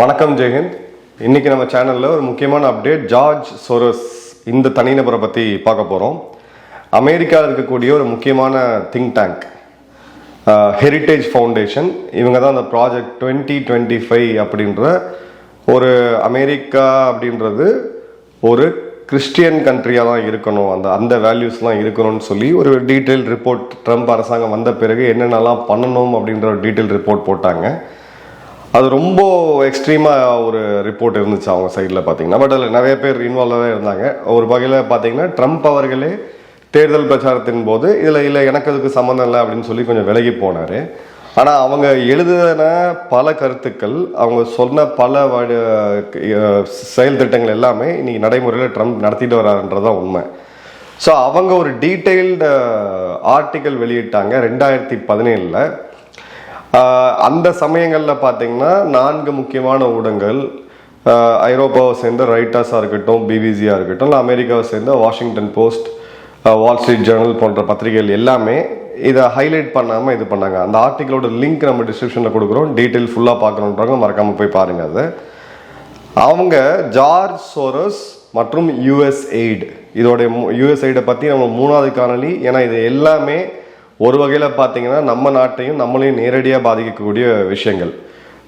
வணக்கம் ஜெயஹிந்த் இன்னைக்கு நம்ம சேனலில் ஒரு முக்கியமான அப்டேட் ஜார்ஜ் சோரஸ் இந்த தனிநபரை பற்றி பார்க்க போகிறோம் அமெரிக்காவில் இருக்கக்கூடிய ஒரு முக்கியமான திங்க் டேங்க் ஹெரிட்டேஜ் ஃபவுண்டேஷன் இவங்க தான் அந்த ப்ராஜெக்ட் டுவெண்ட்டி டுவெண்ட்டி ஃபைவ் அப்படின்ற ஒரு அமெரிக்கா அப்படின்றது ஒரு கிறிஸ்டியன் கண்ட்ரியாக தான் இருக்கணும். அந்த அந்த வேல்யூஸ்லாம் இருக்கணும்னு சொல்லி ஒரு டீட்டெயில் ரிப்போர்ட் ட்ரம்ப் அரசாங்கம் வந்த பிறகு என்னென்னலாம் பண்ணணும் அப்படின்ற ஒரு டீட்டெயில் ரிப்போர்ட் போட்டாங்க. அது ரொம்ப எக்ஸ்ட்ரீமாக ஒரு ரிப்போர்ட் இருந்துச்சு அவங்க சைடில் பார்த்தீங்கன்னா பட் அதில் நிறைய பேர் இன்வால்வாக இருந்தாங்க. ஒரு வகையில் பார்த்தீங்கன்னா ட்ரம்ப் அவர்களே தேர்தல் பிரச்சாரத்தின் போது இதில் இல்லை எனக்கு அதுக்கு சம்மந்தம் இல்லை அப்படின்னு சொல்லி கொஞ்சம் விலகி போனார். ஆனால் அவங்க எழுதின பல கருத்துக்கள் அவங்க சொன்ன பல வ- செயல் திட்டங்கள் எல்லாமே இன்றைக்கி நடைமுறையில் ட்ரம்ப் நடத்திட்டு வராருன்றதான் உண்மை. ஸோ அவங்க ஒரு டீட்டெயில்டு ஆர்டிக்கல் வெளியிட்டாங்க ரெண்டாயிரத்தி பதினேழில். அந்த சமயங்களில் பார்த்தீங்கன்னா நான்கு முக்கியமான ஊடகங்கள் ஐரோப்பாவை சேர்ந்த ரைட்டர்ஸாக இருக்கட்டும் பிபிசியாக இருக்கட்டும் இல்லை அமெரிக்காவை சேர்ந்த Washington Post Wall Street Journal போன்ற பத்திரிகைகள் எல்லாமே இதை ஹைலைட் பண்ணாமல் இது பண்ணாங்க. அந்த ஆர்டிக்கலோட லிங்க் நம்ம டிஸ்கிரிப்ஷனில் கொடுக்குறோம். டீட்டெயில் ஃபுல்லாக பார்க்கணுன்றவங்க மறக்காமல் போய் பாருங்கள் அதை. அவங்க ஜார்ஜ் சோரஸ் மற்றும் யுஎஸ் எய்டு இதோடைய யுஎஸ் எய்டை பற்றி நம்ம மூணாவது காணொலி ஏன்னா இது எல்லாமே ஒரு வகையில் பார்த்தீங்கன்னா நம்ம நாட்டையும் நம்மளையும் நேரடியாக பாதிக்கக்கூடிய விஷயங்கள்.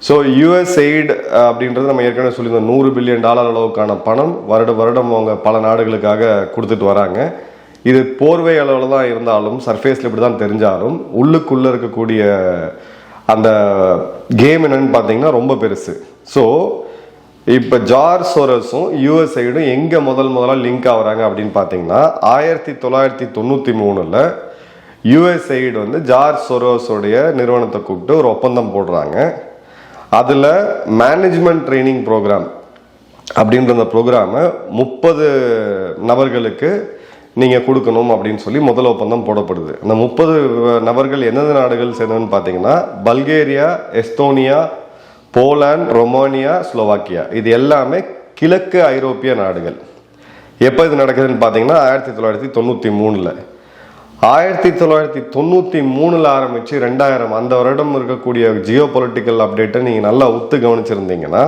ஸோ யூஎஸ் எய்டு அப்படின்றது நம்ம ஏற்கனவே சொல்லியிருந்தோம். நூறு பில்லியன் டாலர் அளவுக்கான பணம் வருட வருடம் அவங்க பல நாடுகளுக்காக கொடுத்துட்டு வராங்க. இது போர்வை அளவில் தான் இருந்தாலும் சர்ஃபேஸில் இப்படி தான் தெரிஞ்சாலும் உள்ளுக்குள்ளே இருக்கக்கூடிய அந்த கேம் என்னன்னு பார்த்தீங்கன்னா ரொம்ப பெருசு. ஸோ இப்போ ஜார்ஜ் சோரஸும் யூஎஸ்ஐடும் எங்கே முதல் முதலாக லிங்க் ஆகுறாங்க அப்படின்னு பார்த்தீங்கன்னா ஆயிரத்தி தொள்ளாயிரத்தி தொண்ணூற்றி மூணில் யூஎஸ்ஐடு வந்து ஜார்ஜ் சோரோஸோடைய நிறுவனத்தை கூப்பிட்டு ஒரு ஒப்பந்தம் போடுறாங்க. அதில் மேனேஜ்மெண்ட் ட்ரைனிங் ப்ரோக்ராம் அப்படின்ற அந்த ப்ரோக்ராமை முப்பது நபர்களுக்கு நீங்கள் கொடுக்கணும் அப்படின்னு சொல்லி முதல் ஒப்பந்தம் போடப்படுது. அந்த முப்பது நபர்கள் எந்தெந்த நாடுகள் சேர்ந்ததுன்னு பார்த்தீங்கன்னா Bulgaria Estonia Poland Romania Slovakia. இது எல்லாமே கிழக்கு ஐரோப்பிய நாடுகள். எப்போ இது நடக்குதுன்னு பார்த்தீங்கன்னா ஆயிரத்தி தொள்ளாயிரத்தி தொண்ணூற்றி மூணில். ஆயிரத்தி தொள்ளாயிரத்தி தொண்ணூற்றி மூணில் ஆரம்பித்து ரெண்டாயிரம் அந்த வருடம் இருக்கக்கூடிய ஜியோ பொலிட்டிக்கல் அப்டேட்டை நீங்கள் நல்லா ஒத்து கவனிச்சிருந்தீங்கன்னா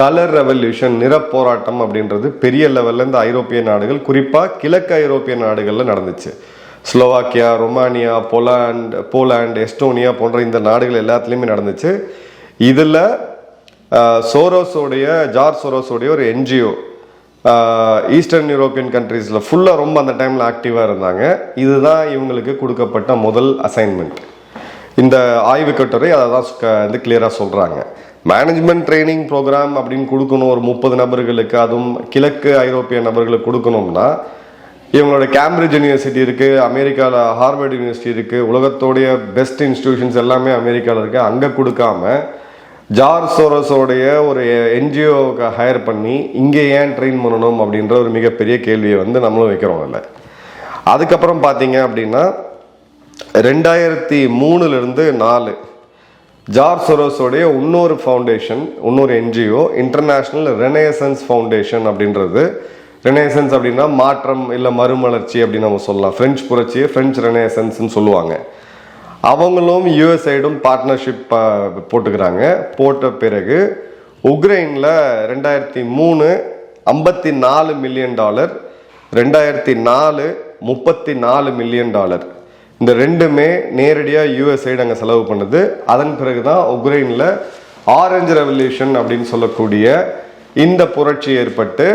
கலர் ரெவல்யூஷன் நிறப்போராட்டம் அப்படின்றது பெரிய லெவலில் இந்த ஐரோப்பிய நாடுகள் குறிப்பாக கிழக்கு ஐரோப்பிய நாடுகளில் நடந்துச்சு. Slovakia Romania Poland Poland Estonia போன்ற இந்த நாடுகள் எல்லாத்துலேயுமே நடந்துச்சு. இதில் சோரோஸோடைய ஜார்ஜ் சோரோஸோடைய ஒரு என்ஜிஓ ஈஸ்டர்ன் யூரோப்பியன் கண்ட்ரீஸில் ஃபுல்லாக ரொம்ப அந்த டைமில் ஆக்டிவாக இருந்தாங்க. இதுதான் இவங்களுக்கு கொடுக்கப்பட்ட முதல் அசைன்மெண்ட் இந்த ஆய்வு கட்டுரை அதை தான் வந்து கிளியராக சொல்கிறாங்க மேனேஜ்மெண்ட் ட்ரைனிங் ப்ரோக்ராம் அப்படின்னு கொடுக்கணும் ஒரு முப்பது நபர்களுக்கு அதுவும் கிழக்கு ஐரோப்பிய நபர்களுக்கு கொடுக்கணும்னா இவங்களோட கேம்பிரிட்ஜ் யூனிவர்சிட்டி இருக்குது அமெரிக்காவில் ஹார்வர்ட் யூனிவர்சிட்டி இருக்குது உலகத்தோடைய பெஸ்ட் இன்ஸ்டிடியூஷன்ஸ் எல்லாமே அமெரிக்காவில் இருக்குது அங்கே கொடுக்காம ஜார் சோரஸோடைய ஒரு என்ஜிஓவுக்கு ஹையர் பண்ணி இங்கே ஏன் ட்ரெயின் பண்ணணும் அப்படின்ற ஒரு மிகப்பெரிய கேள்வியை வந்து நம்மளும் வைக்கிறோம் இல்லை அதுக்கப்புறம் பார்த்தீங்க அப்படின்னா ரெண்டாயிரத்தி மூணுலேருந்து நாலு ஜார் சொரோஸோடைய இன்னொரு ஃபவுண்டேஷன் இன்னொரு என்ஜிஓ இன்டர்நேஷ்னல் ரெனேசன்ஸ் ஃபவுண்டேஷன் அப்படின்றது. ரெனேசன்ஸ் அப்படின்னா மாற்றம் இல்லை மறுமலர்ச்சி அப்படின்னு நம்ம சொல்லலாம். ஃப்ரெஞ்ச் புரட்சியை ஃப்ரெஞ்ச் ரெனேசன்ஸ்னு சொல்லுவாங்க. அவங்களும் யூஎஸ்ஐடும் பார்ட்னர்ஷிப் போட்டுக்கிறாங்க. போட்ட பிறகு உக்ரைனில் ரெண்டாயிரத்தி மூணு ஐம்பத்தி நாலு மில்லியன் டாலர் ரெண்டாயிரத்தி நாலு முப்பத்தி நாலு மில்லியன் டாலர் இந்த ரெண்டுமே நேரடியாக யூஎஸ்ஐடு அங்கே செலவு பண்ணுது. அதன் பிறகு தான் உக்ரைனில் ஆரஞ்சு ரெவல்யூஷன் அப்படின்னு சொல்லக்கூடிய இந்த புரட்சி ஏற்பட்டு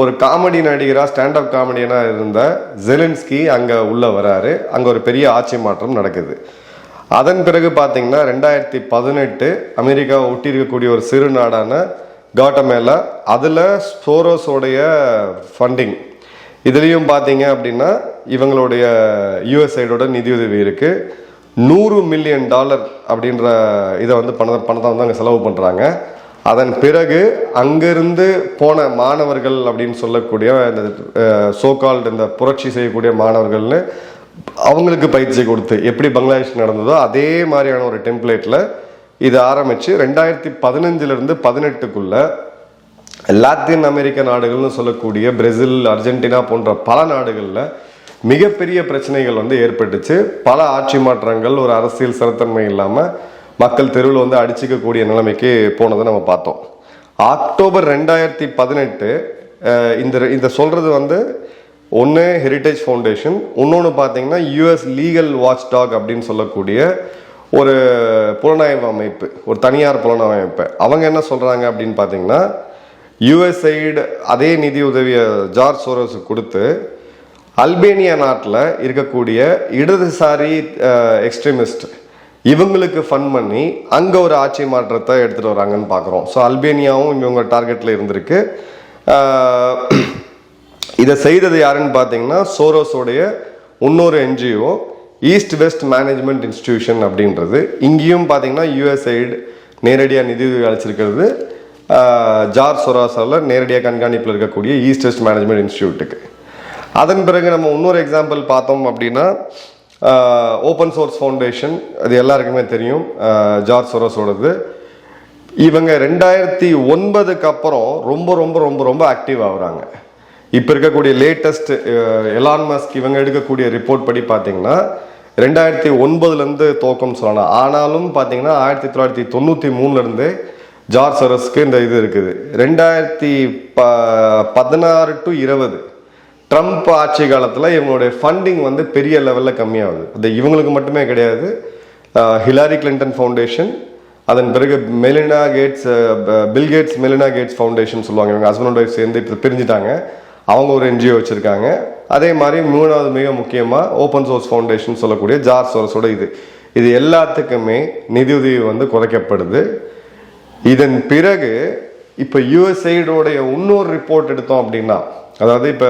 ஒரு காமெடி நடிகராக ஸ்டாண்டப் காமெடியனாக இருந்த ஜெலின்ஸ்கி அங்கே உள்ளே வராரு. அங்கே ஒரு பெரிய ஆட்சி மாற்றம் நடக்குது. அதன் பிறகு பார்த்தீங்கன்னா ரெண்டாயிரத்தி பதினெட்டு அமெரிக்காவை ஒட்டி இருக்கக்கூடிய ஒரு சிறு நாடான காட்டமேலா அதில் ஸ்போரோஸோடைய ஃபண்டிங் இதுலேயும் பார்த்தீங்க அப்படின்னா இவங்களுடைய யூஎஸ்ஐடோட நிதியுதவி இருக்குது நூறு மில்லியன் டாலர் அப்படின்ற இதை வந்து பண பணத்தை வந்து அங்கே செலவு பண்ணுறாங்க அதன் பிறகு அங்கிருந்து போன மாணவர்கள் அப்படின்னு சொல்லக்கூடிய இந்த சோகால்டு இந்த புரட்சி செய்யக்கூடிய மாணவர்கள்னு அவங்களுக்கு பயிற்சி கொடுத்து எப்படி பங்களாதேஷ் நடந்ததோ அதே மாதிரியான ஒரு டெம்ப்ளேட்டில் இது ஆரம்பித்து ரெண்டாயிரத்தி பதினஞ்சிலிருந்து பதினெட்டுக்குள்ளே லாத்தின் அமெரிக்க நாடுகள்னு சொல்லக்கூடிய பிரேசில் அர்ஜென்டினா போன்ற பல நாடுகளில் மிகப்பெரிய பிரச்சனைகள் வந்து ஏற்பட்டுச்சு. பல ஆட்சி மாற்றங்கள் ஒரு அரசியல் சிறத்தன்மை இல்லாமல் மக்கள் தெருவில் வந்து அடிச்சுக்கக்கூடிய நிலைமைக்கு போனதை நம்ம பார்த்தோம். அக்டோபர் ரெண்டாயிரத்தி பதினெட்டு இந்த இந்த சொல்கிறது வந்து ஒன்று ஹெரிட்டேஜ் ஃபவுண்டேஷன் இன்னொன்று பார்த்தீங்கன்னா யூஎஸ் லீகல் வாட்ச் டாக் அப்படின்னு சொல்லக்கூடிய ஒரு புலனாய்வு அமைப்பு ஒரு தனியார் புலனாய்வு அமைப்பு. அவங்க என்ன சொல்கிறாங்க அப்படின்னு பார்த்தீங்கன்னா யுஎஸ்ஐடு அதே நிதி உதவியை ஜார்ஜ் சோரோஸுக்கு கொடுத்து அல்பேனியா நாட்டில் இருக்கக்கூடிய இடதுசாரி எக்ஸ்ட்ரீமிஸ்ட் இவங்களுக்கு ஃபன் பண்ணி அங்கே ஒரு ஆட்சி மாற்றத்தை எடுத்துகிட்டு வராங்கன்னு பார்க்குறோம். ஸோ அல்பேனியாவும் இவங்க டார்கெட்டில் இருந்திருக்கு. இதை செய்தது யாருன்னு பார்த்தீங்கன்னா சோரோஸோடைய இன்னொரு NGO East West Management Institution அப்படின்றது. இங்கேயும் பார்த்தீங்கன்னா யூஎஸ்ஐடு நேரடியாக நிதி அளிச்சிருக்கிறது. ஜார் சொராசாவில் நேரடியாக கண்காணிப்பில் இருக்கக்கூடிய ஈஸ்ட் வெஸ்ட் மேனேஜ்மெண்ட் இன்ஸ்டிடியூட்டுக்கு அதன் பிறகு நம்ம இன்னொரு எக்ஸாம்பிள் பார்த்தோம் அப்படின்னா ஓப்பன் சோர்ஸ் ஃபவுண்டேஷன் அது எல்லாருக்குமே தெரியும். ஜார் ஜார்ஜ் சொரோஸோடது. இவங்க ரெண்டாயிரத்தி ஒன்பதுக்கு அப்புறம் ரொம்ப ரொம்ப ரொம்ப ரொம்ப ஆக்டிவ் ஆகுறாங்க. இப்போ இருக்கக்கூடிய லேட்டஸ்ட் எலான் மஸ்க் இவங்க எடுக்கக்கூடிய ரிப்போர்ட் படி பார்த்தீங்கன்னா ரெண்டாயிரத்தி ஒன்பதுலேருந்து துவக்கம் சொல்லலாம். ஆனாலும் பார்த்தீங்கன்னா ஆயிரத்தி தொள்ளாயிரத்தி தொண்ணூற்றி மூணுலேருந்து ஜார்ஜ் சரஸ்க்கு இந்த இது இருக்குது. ரெண்டாயிரத்தி ப பதினாறு டு இருபது ட்ரம்ப் ஆட்சி காலத்தில் இவங்களுடைய ஃபண்டிங் வந்து பெரிய லெவலில் கம்மியாகுது. அது இவங்களுக்கு மட்டுமே கிடையாது. ஹிலாரி கிளின்டன் ஃபவுண்டேஷன் அதன் பிறகு Melinda Gates Bill Gates Bill Gates Melinda Gates Foundation சொல்லுவாங்க. இவங்க ஹஸ்பண்ட் ஒய்ஃப் சேர்ந்து இப்போ பிரிஞ்சுட்டாங்க. அவங்க ஒரு என்ஜிஓ வச்சுருக்காங்க. அதே மாதிரி மூணாவது மிக முக்கியமாக ஓப்பன் சோர்ஸ் ஃபவுண்டேஷன் சொல்லக்கூடிய ஜார்ஜ் சோர்ஸோட இது. இது எல்லாத்துக்குமே நிதியுதவி வந்து குறைக்கப்படுது. இதன் பிறகு இப்போ யூஎஸ்ஐடோடைய இன்னொரு ரிப்போர்ட் எடுத்தோம் அப்படின்னா அதாவது இப்போ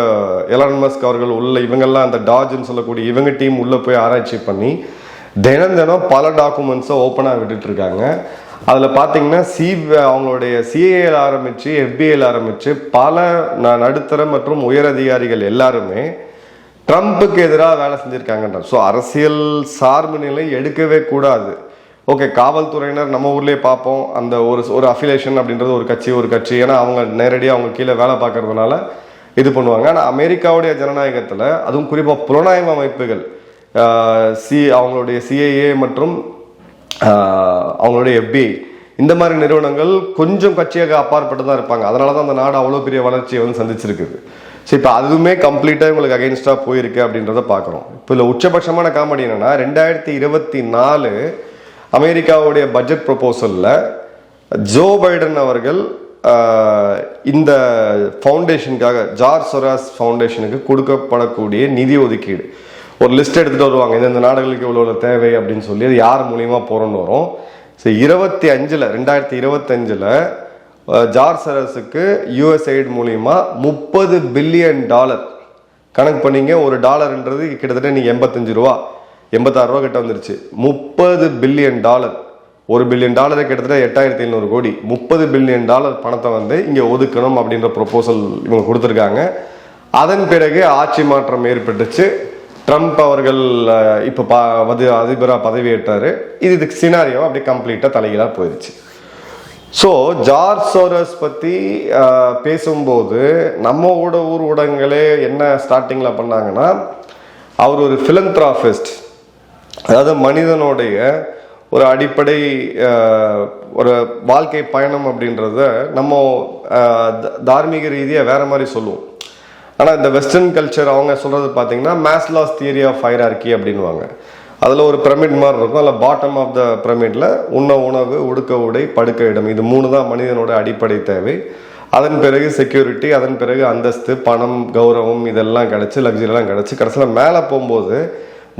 எலான் மஸ்க் அவர்கள் உள்ள இவங்கெல்லாம் அந்த டாஜ்னு சொல்லக்கூடிய இவங்க டீம் உள்ளே போய் ஆராய்ச்சி பண்ணி தினம் தினம் பல டாக்குமெண்ட்ஸை ஓப்பனாக விட்டுட்டு இருக்காங்க. அதில் பார்த்தீங்கன்னா சி அவங்களுடைய சிஏஎல் ஆரம்பித்து எஃபிஐல ஆரம்பித்து பல ந- நடுத்தர மற்றும் உயர் அதிகாரிகள் எல்லாருமே ட்ரம்ப்புக்கு எதிராக வேலை செஞ்சுருக்காங்கன்ற. ஸோ அரசியல் சார்பு நிலை எடுக்கவே கூடாது. ஓகே காவல்துறையினர் நம்ம ஊர்லேயே பார்ப்போம் அந்த ஒரு ஒரு அஃபிலேஷன் அப்படின்றது ஒரு கட்சி ஒரு கட்சி. ஏன்னா அவங்க நேரடியாக அவங்க கீழே வேலை பார்க்கறதுனால இது பண்ணுவாங்க. ஆனால் அமெரிக்காவுடைய ஜனநாயகத்தில் அதுவும் குறிப்பாக புலனாய்வு அமைப்புகள் சி அவங்களுடைய சிஐஏ மற்றும் அவங்களுடைய எஃபி இந்த மாதிரி நிறுவனங்கள் கொஞ்சம் கட்சியாக அப்பாற்பட்டு தான் இருப்பாங்க. அதனால தான் அந்த நாடு அவ்வளோ பெரிய வளர்ச்சியை வந்து சந்திச்சிருக்குது. ஸோ இப்போ அதுவுமே கம்ப்ளீட்டாக உங்களுக்கு அகெயின்ஸ்டாக போயிருக்கு அப்படின்றத பார்க்குறோம் இப்போ இல்லை உச்சபட்சமான காமெடி என்னென்னா ரெண்டாயிரத்தி இருபத்தி நாலு அமெரிக்காவுடைய பட்ஜெட் ப்ரொபோசலில் ஜோ பைடன் அவர்கள் இந்த ஃபவுண்டேஷனுக்காக ஜார்ஜ் சொராஸ் ஃபவுண்டேஷனுக்கு கொடுக்கப்படக்கூடிய நிதி ஒதுக்கீடு. ஒரு லிஸ்ட் எடுத்துகிட்டு வருவாங்க. இந்தந்த நாடுகளுக்கு இவ்வளோ தேவை அப்படின்னு சொல்லி அது யார் மூலியமாக போகிறோன்னு வரும். ஸோ இருபத்தி அஞ்சில் ரெண்டாயிரத்தி இருபத்தஞ்சில் ஜார்ஜ் சரஸுக்கு யூஎஸ்ஐடு மூலியமா முப்பது பில்லியன் டாலர் கணக்கு பண்ணிங்க. ஒரு டாலர்ன்றது கிட்டத்தட்ட நீங்கள் எண்பத்தஞ்சு ரூபா எண்பத்தாறு ரூபா கிட்ட வந்துருச்சு. முப்பது பில்லியன் டாலர். ஒரு பில்லியன் டாலரை கிட்டத்தட்ட எட்டாயிரத்தி ஐநூறு கோடி. முப்பது பில்லியன் டாலர் பணத்தை வந்து இங்கே ஒதுக்கணும் அப்படின்ற ப்ரொபோசல் இவங்க கொடுத்துருக்காங்க. அதன் பிறகு ஆட்சி மாற்றம் ஏற்பட்டுச்சு. ட்ரம்ப் அவர்கள் இப்போ பா வந்து அதிபராக பதவியேற்றார். இது இதுக்கு சினாரியோ அப்படியே கம்ப்ளீட்டாக தலைகீழாக போயிடுச்சு ஸோ ஜார்ஜ் சோரஸ் பற்றி பேசும்போது நம்ம ஊட ஊர் ஊடகங்களே என்ன ஸ்டார்டிங்கில் பண்ணாங்கன்னா அவர் ஒரு ஃபிலந்த்ராஃபிஸ்ட் அதாவது மனிதனுடைய ஒரு அடிப்படை ஒரு வாழ்க்கை பயணம் அப்படின்றத நம்ம த- தார்மீக ரீதியாக வேற மாதிரி சொல்லுவோம். ஆனால் இந்த வெஸ்டர்ன் கல்ச்சர் அவங்க சொல்கிறது பார்த்தீங்கன்னா மேஸ்லாஸ் தியரி ஆஃப் ஹைரார்கி அப்படின்வாங்க அதில் ஒரு பிரமிட் மாதிரி இருக்கும். அதில் பாட்டம் ஆஃப் த பிரமிடில் உண்ண உணவு உடுக்க உடை படுக்க இடம். இது மூணு தான் மனிதனோட அடிப்படை தேவை. அதன் பிறகு செக்யூரிட்டி அதன் பிறகு அந்தஸ்து பணம் கௌரவம் இதெல்லாம் கிடச்சி லக்ஸரியெல்லாம் கிடச்சி கடைசியில் மேலே போகும்போது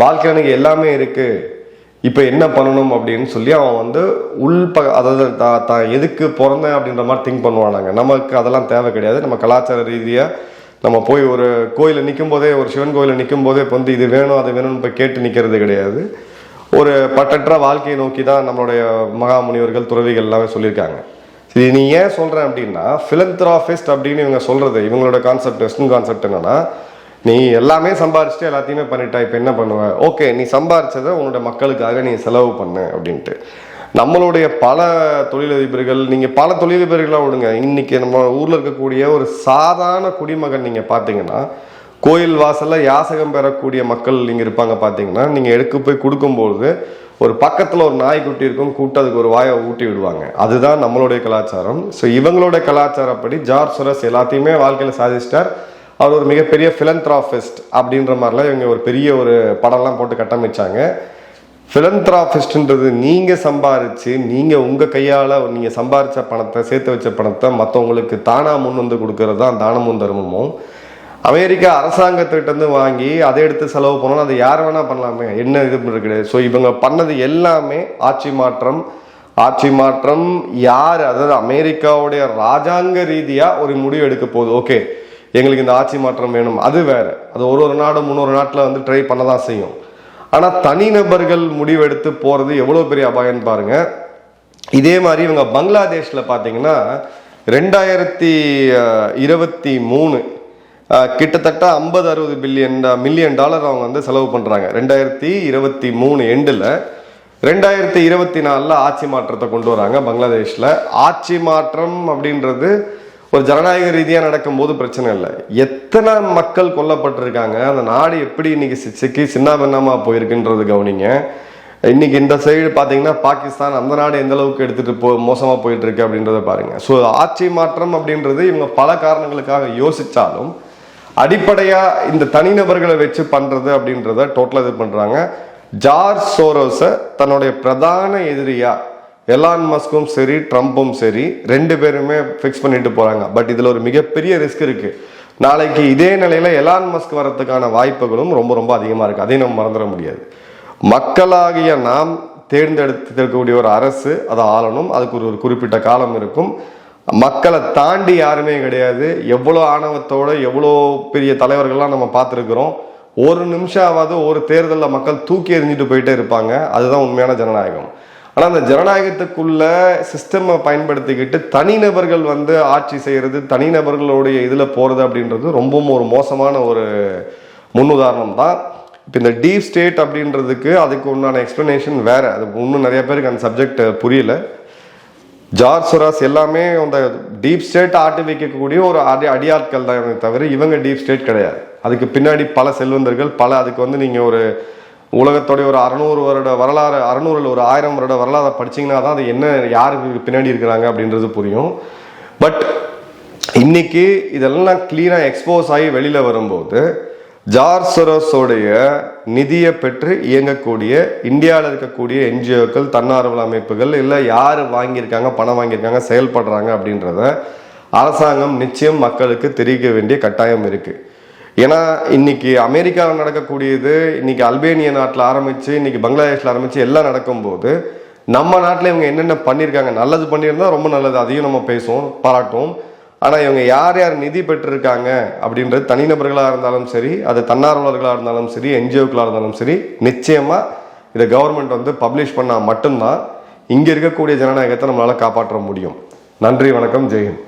வாழ்க்கையில் எனக்கு எல்லாமே இருக்குது இப்போ என்ன பண்ணணும் அப்படின்னு சொல்லி அவன் வந்து உள் ப அதாவது தான் தான் எதுக்கு பிறந்தேன் அப்படின்ற மாதிரி திங்க் பண்ணுவானாங்க. நமக்கு அதெல்லாம் தேவை கிடையாது. நம்ம கலாச்சார ரீதியாக நம்ம போய் ஒரு கோயிலில் நிற்கும் போதே ஒரு சிவன் கோயிலில் நிற்கும் போதே இப்போ வந்து இது வேணும் அது வேணும்னு போய் கேட்டு நிற்கிறது கிடையாது. ஒரு பட்டற்ற வாழ்க்கையை நோக்கி தான் நம்மளுடைய மகா முனிவர்கள் துறவிகள் எல்லாமே சொல்லியிருக்காங்க. இது நீ ஏன் சொல்கிறேன் அப்படின்னா ஃபிலந்த்ராஃபிஸ்ட் அப்படின்னு இவங்க சொல்கிறது இவங்களோட கான்செப்ட் வெஸ்டர்ன் கான்செப்ட் என்னன்னா நீ எல்லாமே சம்பாரிச்சுட்டு எல்லாத்தையுமே பண்ணிட்டா இப்போ என்ன பண்ணுவ? ஓகே நீ சம்பாரிச்சதை உன்னோட மக்களுக்காக நீ செலவு பண்ணு அப்படின்ட்டு. நம்மளுடைய பல தொழிலதிபர்கள் நீங்கள் பல தொழிலதிபர்களாக விடுங்க. இன்னைக்கு நம்ம ஊரில் இருக்கக்கூடிய ஒரு சாதாரண குடிமகன் நீங்கள் பார்த்தீங்கன்னா கோயில் வாசலில் யாசகம் பெறக்கூடிய மக்கள் இங்கே இருப்பாங்க பார்த்தீங்கன்னா நீங்கள் எடுக்க போய் கொடுக்கும்பொழுது ஒரு பக்கத்தில் ஒரு நாய்க்குட்டி இருக்கும் கூப்பிட்டு அதுக்கு ஒரு வாயை ஊட்டி விடுவாங்க. அதுதான் நம்மளுடைய கலாச்சாரம். ஸோ இவங்களோட கலாச்சாரப்படி ஜார்ஜ் சொரஸ் எல்லாத்தையுமே வாழ்க்கையில் சாதிச்சிட்டார். அவர் ஒரு மிகப்பெரிய ஃபிலந்த்ராஃபிஸ்ட் அப்படின்ற மாதிரிலாம் இவங்க ஒரு பெரிய ஒரு படம்லாம் போட்டு கட்டமைச்சாங்க. ஃபிலந்த்ராஃபிஸ்ட்ன்றது நீங்கள் சம்பாரித்து நீங்கள் உங்கள் கையால் நீங்கள் சம்பாரித்த பணத்தை சேர்த்து வச்ச பணத்தை மற்றவங்களுக்கு தானா முன் வந்து கொடுக்கறது தான் தானமும் தர்மமும். அமெரிக்கா அரசாங்கத்திட்ட இருந்து வாங்கி அதை எடுத்து செலவு பண்ணணும். அதை யார் வேணால் பண்ணலாமே. என்ன இது இருக்குது? ஸோ இவங்க பண்ணது எல்லாமே ஆட்சி மாற்றம். ஆட்சி மாற்றம் யார்? அதாவது அமெரிக்காவுடைய ராஜாங்க ரீதியாக ஒரு முடிவு எடுக்க போகுது. ஓகே எங்களுக்கு இந்த ஆட்சி மாற்றம் வேணும். அது வேறு. அது ஒரு ஒரு நாடும் முன்னொரு நாட்டில் வந்து ட்ரை பண்ண தான் செய்யும். ஆனால் தனிநபர்கள் முடிவெடுத்து போகிறது எவ்வளோ பெரிய அபாயம்னு பாருங்கள் இதே மாதிரி இவங்க பங்களாதேஷில் பார்த்தீங்கன்னா ரெண்டாயிரத்தி இருபத்தி மூணு கிட்டத்தட்ட ஐம்பது அறுபது பில்லியன் மில்லியன் டாலர் அவங்க வந்து செலவு பண்ணுறாங்க ரெண்டாயிரத்தி இருபத்தி மூணு எண்டில் ரெண்டாயிரத்தி இருபத்தி நாலில் ஆட்சி மாற்றத்தை கொண்டு வராங்க பங்களாதேஷில். ஆட்சி மாற்றம் அப்படின்றது ஒரு ஜனநாயக ரீதியாக நடக்கும்போது பிரச்சனை இல்லை. எத்தனை மக்கள் கொல்லப்பட்டிருக்காங்க அந்த நாடு எப்படி இன்னைக்கு சிச்சைக்கு சிக்கி சின்ன பின்னமா போயிருக்குன்றது கவனிங்க. இன்னைக்கு இந்த சைடு பார்த்தீங்கன்னா பாகிஸ்தான் அந்த நாடு எந்த அளவுக்கு எடுத்துட்டு போ மோசமாக போயிட்டு இருக்கு அப்படின்றத பாருங்க. ஸோ ஆட்சி மாற்றம் அப்படின்றது இவங்க பல காரணங்களுக்காக யோசிச்சாலும் அடிப்படையாக இந்த தனிநபர்களை வச்சு பண்ணுறது அப்படின்றத டோட்டலாக இது பண்ணுறாங்க ஜார்ஜ் சோரோஸை தன்னுடைய பிரதான எதிரியாக எலான் மஸ்கும் சரி ட்ரம்ப்பும் சரி ரெண்டு பேருமே ஃபிக்ஸ் பண்ணிட்டு போகிறாங்க பட் இதில் ஒரு மிகப்பெரிய ரிஸ்க் இருக்குது நாளைக்கு இதே நிலையில் எலான் மஸ்க் வரதுக்கான வாய்ப்புகளும் ரொம்ப ரொம்ப அதிகமாக இருக்குது அதையும் நம்ம மறந்துட முடியாது. மக்களாகிய நாம் தேர்ந்தெடுத்திருக்கக்கூடிய ஒரு அரசு அதை ஆளணும். அதுக்கு ஒரு ஒரு குறிப்பிட்ட காலம் இருக்கும். மக்களை தாண்டி யாருமே கிடையாது. எவ்வளோ ஆணவத்தோடு எவ்வளோ பெரிய தலைவர்கள்லாம் நம்ம பார்த்துருக்குறோம். ஒரு நிமிஷமாவது ஒரு தேர்தலில் மக்கள் தூக்கி எறிஞ்சிட்டு போயிட்டே இருப்பாங்க. அதுதான் உண்மையான ஜனநாயகம். ஆனால் அந்த ஜனநாயகத்துக்குள்ள சிஸ்டமை பயன்படுத்திக்கிட்டு தனிநபர்கள் வந்து ஆட்சி செய்கிறது தனிநபர்களுடைய இதில் போகிறது அப்படின்றது ரொம்பவும் ஒரு மோசமான ஒரு முன்னுதாரணம் தான். இப்போ இந்த டீப் ஸ்டேட் அப்படின்றதுக்கு அதுக்கு உண்டான எக்ஸ்ப்ளனேஷன் வேறு. அது இன்னும் நிறைய பேருக்கு அந்த சப்ஜெக்ட் புரியல. ஜார்ஜ் சுராஸ் எல்லாமே அந்த டீப் ஸ்டேட் ஆட்டி வைக்கக்கூடிய ஒரு அடி அடியாட்கள் தான் தவிர இவங்க டீப் ஸ்டேட் கிடையாது. அதுக்கு பின்னாடி பல செல்வந்தர்கள் பல அதுக்கு வந்து நீங்கள் ஒரு உலகத்தோடைய ஒரு அறநூறு வருட வரலாறு அறநூறுல ஒரு ஆயிரம் வருட வரலாறு படிச்சீங்கன்னா தான் அது என்ன யாருக்கு பின்னாடி இருக்கிறாங்க அப்படின்றது புரியும். பட் இன்னைக்கு இதெல்லாம் கிளீனாக எக்ஸ்போஸ் ஆகி வெளியில் வரும்போது ஜார்ஜ் சொரோஸோடைய நிதியை பெற்று இயங்கக்கூடிய இந்தியாவில் இருக்கக்கூடிய என்ஜிஓக்கள் தன்னார்வல அமைப்புகள் இல்லை யார் வாங்கியிருக்காங்க பணம் வாங்கியிருக்காங்க செயல்படுறாங்க அப்படின்றத அரசாங்கம் நிச்சயம் மக்களுக்கு தெரிவிக்க வேண்டிய கட்டாயம் இருக்குது ஏன்னா இன்னைக்கு அமெரிக்காவில் நடக்கக்கூடியது இன்னைக்கு அல்பேனிய நாட்டில் ஆரம்பிச்சு இன்னைக்கு பங்களாதேஷில் ஆரம்பிச்சு எல்லாம் நடக்கும்போது நம்ம நாட்டில் இவங்க என்னென்ன பண்ணியிருக்காங்க? நல்லது பண்ணியிருந்தா ரொம்ப நல்லது. அதையும் நம்ம பேசுவோம் பாராட்டுவோம். ஆனால் இவங்க யார் யார் நிதி பெற்றிருக்காங்க அப்படின்றது தனிநபர்களாக இருந்தாலும் சரி அது தன்னார்வலர்களாக இருந்தாலும் சரி என்ஜிஓக்களாக இருந்தாலும் சரி நிச்சயமாக இதை கவர்மெண்ட் வந்து பப்ளிஷ் பண்ணால் மட்டும்தான் இங்கே இருக்கக்கூடிய ஜனநாயகத்தை நம்மளால் காப்பாற்ற முடியும். நன்றி வணக்கம் ஜெயஹிந்த்